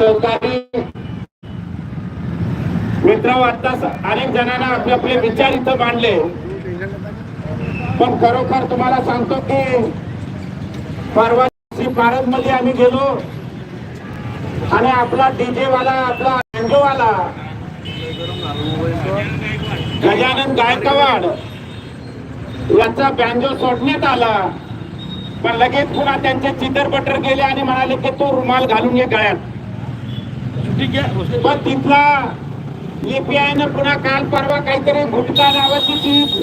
सहकारी मित्र आता अनेक जणांना आपले आपले विचार इथं मांडले. पण खरोखर तुम्हाला सांगतो की परवा भारत मध्ये आम्ही गेलो. आणि आपला डीजे वाला आपला बँजो वाला गजानन गायकवाड याचा बँजो सोडण्यात आला. पण लगेच पुन्हा त्यांचे चितर बटर गेले आणि म्हणाले की तो रुमाल घालून ये गळ्यात. पण तिथला एपीआय न पुन्हा काल परवा काहीतरी गुटखा नावाची चीज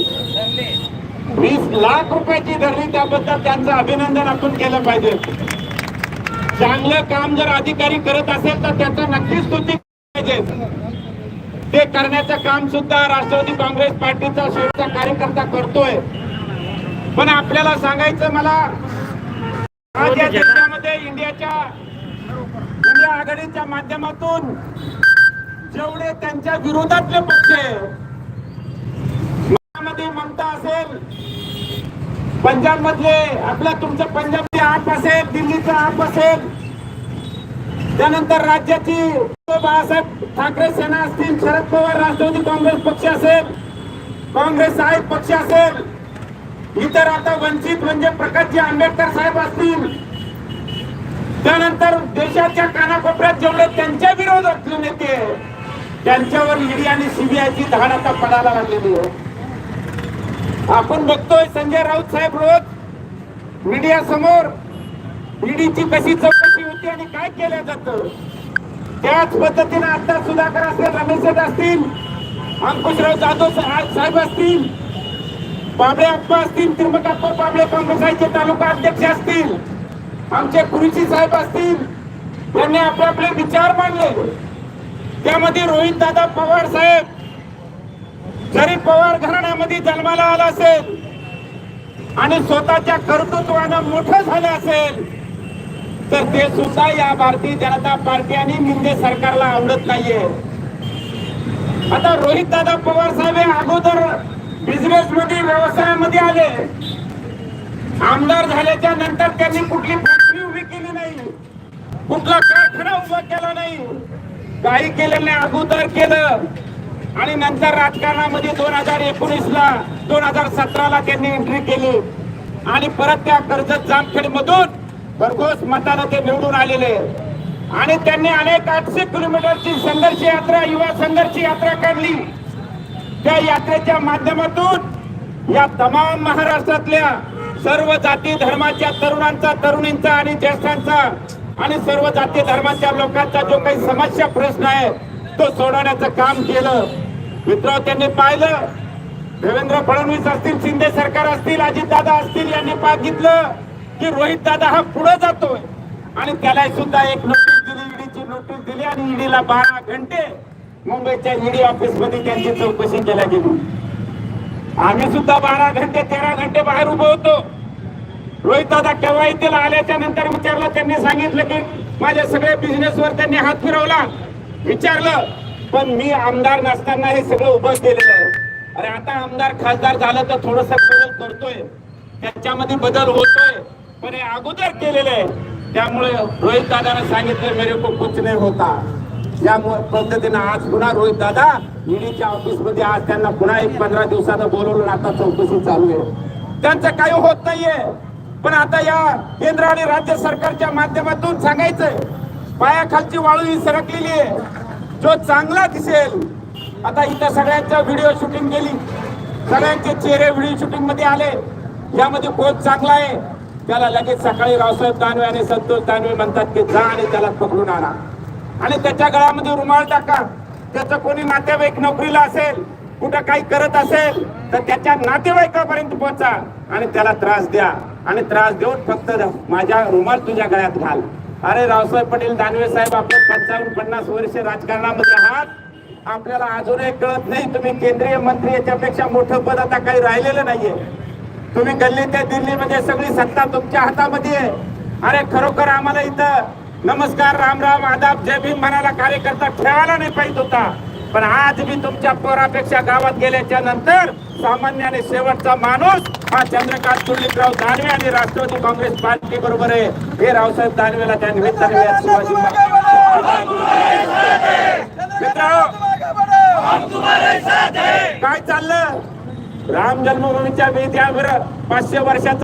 वीस लाख रुपयाची धरली त्याबद्दल त्यांचं अभिनंदन आपण केलं पाहिजे. चांगलं काम जर अधिकारी करत असेल तर त्याचं नक्कीच स्तुती पाहिजे. ते करण्याचं काम सुद्धा राष्ट्रवादी काँग्रेस पार्टीचा शेवटचा कार्यकर्ता करतोय. पण आपल्याला सांगायचं मला आज या देशामध्ये इंडियाच्या आघाडीच्या माध्यमातून जेवढे त्यांच्या विरोधातले पक्ष आहे ममता असेल पंजाब मधले आपला तुमचं पंजाबचे आप असेल दिल्लीचा आप असेल त्यानंतर राज्याची बाळासाहेब ठाकरे सेना असतील शरद पवार राष्ट्रवादी काँग्रेस पक्ष असेल काँग्रेस साहेब पक्ष असेल इतर आता वंचित म्हणजे प्रकाशजी आंबेडकर साहेब असतील त्यानंतर देशाच्या कानाकोपऱ्यात जेवढे त्यांच्या विरोधातले नेते त्यांच्यावर ईडी आणि सीबीआयची धाड आता पडायला लागलेली आहे. आपण बघतोय संजय राऊत साहेब रोज मीडिया समोर ईडीची कशी चौकशी होती आणि काय केलं जात? त्याच पद्धतीने आता सुधाकर असतील रमेश असतील अंकुशराव जाधव साहेब असतील बाबळे अप्पा असतील त्रिमकाप्पा बाबळे काँग्रेस तालुका अध्यक्ष असतील. आमचे कुरुची साहेब असतील त्यांनी आपले आपले विचार मांडले. त्यामध्ये रोहित दादा पवार साहेब जरी पवार घराण्यामध्ये जन्माला आला असेल आणि स्वतःच्या कर्तृत्वानं मोठं झालं असेल तर ते सुद्धा या भारतीय जनता पार्टी आणि शिंदे सरकारला आवडत नाहीये. आता रोहित दादा पवार साहेब हे अगोदर बिझनेस मध्ये व्यवसायामध्ये आले. आमदार झाल्याच्यानंतर त्यांनी कुठली फॅक्टरी उभी केली नाही. कुठला कारखाना उभा केला नाही. काही केलं नाही अगोदर केलं. आणि नंतर राजकारणामध्ये दोन हजार एकोणीस ला दोन हजार सतरा ला त्यांनी एंट्री केली. आणि परत त्या कर्जत जामखेड मधून भरघोस मतानं ते निवडून आलेले. आणि त्यांनी अनेक आठशे किलोमीटरची संघर्ष यात्रा युवा संघर्ष यात्रा काढली. त्या यात्रेच्या माध्यमातून या तमाम महाराष्ट्रातल्या सर्व जाती धर्माच्या तरुणांचा तरुणींचा आणि ज्येष्ठांचा आणि सर्व जाती धर्माच्या लोकांचा जो काही समस्या प्रश्न आहे तो सोडवण्याचं काम केलं. मित्र त्यांनी पाहिलं. देवेंद्र फडणवीस असतील शिंदे सरकार असतील अजितदादा असतील यांनी बघितलं की रोहित दादा हा पुढे जातोय. आणि त्याला सुद्धा एक नोटीस दिली ईडीची नोटीस दिली आणि ईडीला बारा घंटे मुंबईच्या ईडी ऑफिसमध्ये त्यांची चौकशी केल्या गेली. आम्ही सुद्धा बारा घंटे तेरा घंटे बाहेर उभं होतो. दादा केव्हा आल्याच्यानंतर विचारलं त्यांनी सांगितलं की माझ्या सगळ्या बिझनेस वर त्यांनी हात फिरवला. विचारलं पण मी आमदार नसताना हे सगळं उभं केलेलं आहे. अरे आता आमदार खासदार झालं तर थोडस बदल करतोय. त्याच्यामध्ये बदल होतोय. पण हे अगोदर केलेलं आहे. त्यामुळे रोहित दादानं सांगितलं मेरे को कुछ नाही होता. या पद्धतीनं आज पुन्हा रोहित दादा ईडीच्या ऑफिसमध्ये आज त्यांना पुन्हा एक पंधरा दिवसानं बोलवलं आता चौकशी चालू आहे. त्यांचं काही होत नाहीये. पण आता या केंद्र आणि राज्य सरकारच्या माध्यमातून सांगायचंय पायाखालची वाळू ही सरकलेली आहे. जो चांगला दिसेल आता इथं सगळ्यांच्या व्हिडिओ शूटिंग केली. सगळ्यांचे चेहरे व्हिडिओ शूटिंगमध्ये आले. यामध्ये कोच चांगला आहे. त्याला लगेच सकाळी रावसाहेब दानवे आणि संतोष दानवे म्हणतात की जा आणि त्याला पकडून आणा. आणि त्याच्या गळ्यामध्ये रुमाल टाका. त्याचं कोणी नातेवाईक नोकरीला असेल कुठं काही करत असेल तर त्याच्या नातेवाईकापर्यंत पोहोचा आणि त्याला त्रास द्या. आणि त्रास देऊन फक्त माझ्या रुमाल तुझ्या गळ्यात घाल. अरे रावसाहेब पटेल दानवे साहेब आपण पंचावन्न पन्नास वर्ष राजकारणामध्ये आहात. आपल्याला अजूनही कळत नाही तुम्ही केंद्रीय मंत्री याच्यापेक्षा मोठं पद आता काही राहिलेलं नाहीये. तुम्ही गल्ली ते दिल्लीमध्ये सगळी सत्ता तुमच्या हातामध्ये आहे. अरे खरोखर आम्हाला इथं नमस्कार राम राम आदाब जय भीम म्हणायला कार्यकर्ता ठेवायला नाही पाहिजे होता. पण आज मी तुमच्या पोरापेक्षा गावात गेल्याच्यानंतर सामान्य आणि शेवटचा माणूस हा चंद्रकांत कुर्डीकराव दानवे आणि राष्ट्रवादी काँग्रेस पार्टी बरोबर आहे. हे रावसाहेब दानवेला त्या निमित्ताने काय चाललं? राम जन्मभूमीच्या वेद्यावर पाचशे वर्षाचा